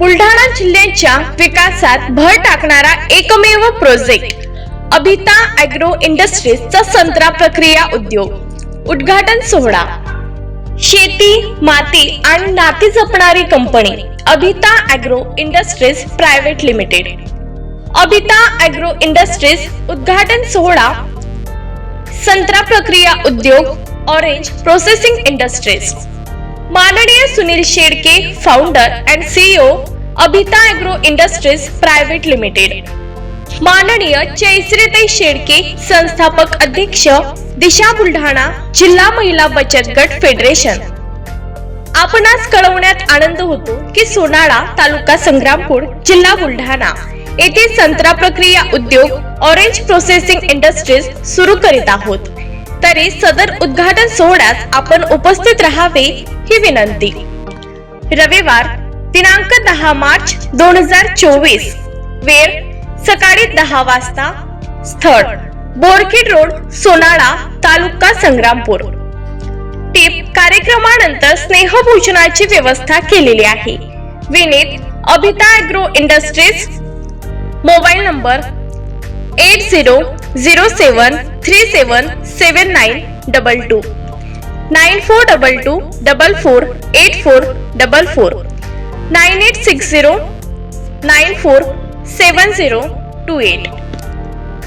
बुलढाणा जिल्ह्याच्या विकासात भर टाकणारा एकमेव प्रोजेक्ट अभिता अॅग्रो इंडस्ट्रीजचा संत्रा प्रक्रिया उद्योग. उद्घाटन सोहळा. शेती माती आणि नाती जपणारी company Abhita agro industries private limited Abhita agro industries उद्घाटन सोहळा. संत्रा प्रक्रिया उद्योग ऑरेंज प्रोसेसिंग इंडस्ट्रीज माननीय Sunil Shedke founder and CEO Abhita agro industries private limited माननीय चैसरेताई शेडके संस्थापक अध्यक्ष दिशा बुलढाणा जिल्हा महिला बचत गट फेडरेशन. आपणास कळवण्यात आनंद होतो की सोनाळा तालुका संग्रामपूर जिल्हा बुलढाणा. येथे संत्रा प्रक्रिया उद्योग ऑरेंज प्रोसेसिंग इंडस्ट्रीज सुरू करीत आहोत. तरी सदर उद्घाटन सोहळ्यात आपण उपस्थित राहावे ही विनंती. रविवार दिनांक दहा मार्च दोन हजार चोवीस वेळ सकाळी दहा वाजता स्थळ बोरखेड रोड सोनाळा तालुका संग्रामपूर. टीप कार्यक्रमानंतर स्नेहभोजनाची व्यवस्था केलेली आहे. Vineet Abhita agro industries mobile number eight zero zero seven three seven seven nine double two nine four double two double four eight four double four nine eight six zero nine four seven zero two eight